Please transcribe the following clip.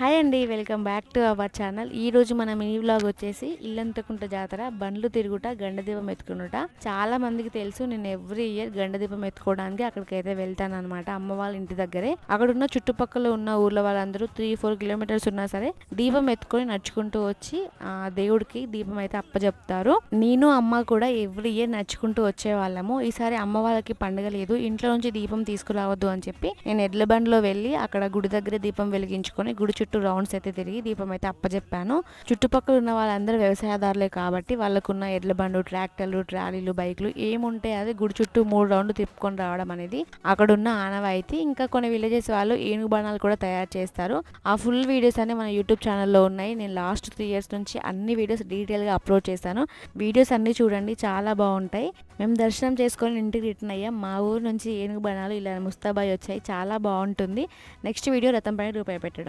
Hi అండి welcome back to our channel. ఈ రోజు మన మినీ బ్లాగ్ వచ్చేసి ఇల్లంతకుంట జాతర బండ్లు తిరుగుట గండదీపం ఎత్తుకునుట చాలా మందికి తెలుసు నేను ఎవ్రీ ఇయర్ గండదీపం ఎత్తుకోవడానికి అక్కడికి అయితే వెళ్తాను అనమాట అమ్మ వాళ్ళ ఇంటి దగ్గరే. అక్కడ ఉన్న చుట్టుపక్కల ఉన్న ఊర్ల వాళ్ళందరూ త్రీ ఫోర్ కిలోమీటర్స్ ఉన్నా సరే దీపం ఎత్తుకొని నడుచుకుంటూ వచ్చి ఆ దేవుడికి దీపం అయితే అప్పజెప్తారు. నేను అమ్మ కూడా ఎవ్రీ ఇయర్ నడుచుకుంటూ వచ్చేవాళ్ళము. ఈసారి అమ్మ వాళ్ళకి పండుగ లేదు ఇంట్లో నుంచి దీపం తీసుకురావద్దు అని చెప్పి నేను ఎడ్ల బండిలో వెళ్ళి అక్కడ గుడి దగ్గర దీపం వెలిగించుకొని గుడి చుట్టూ రౌండ్స్ అయితే తిరిగి దీపం అయితే అప్పచెప్పాను చుట్టుపక్కల ఉన్న వాళ్ళందరూ వ్యవసాయదారులే కాబట్టి వాళ్ళకున్న ఎడ్ల బండ్లు ట్రాక్టర్లు ట్రాలీలు బైక్లు ఏముంటే అది గుడి చుట్టూ మూడు రౌండ్లు తిప్పుకొని రావడం అనేది. అక్కడున్న ఆనవాయితీ ఇంకా కొన్ని విలేజెస్ వాళ్ళు ఏనుగు బాణాలు కూడా తయారు చేస్తారు. ఆ ఫుల్ వీడియోస్ అన్ని మన యూట్యూబ్ ఛానల్లో ఉన్నాయి. నేను లాస్ట్ త్రీ ఇయర్స్ నుంచి అన్ని వీడియోస్ డీటెయిల్గా అప్లోడ్ చేశాను. వీడియోస్ అన్ని చూడండి చాలా బాగుంటాయి. మేము దర్శనం చేసుకొని ఇంటికి రిటర్న్ అయ్యాం. మా ఊరు నుంచి ఏనుగు బాణాలు ఇలా ముస్తాబాయి వచ్చాయి. చాలా బాగుంటుంది. నెక్స్ట్ వీడియో రతంపై పైన రూపాయి పెట్టడం.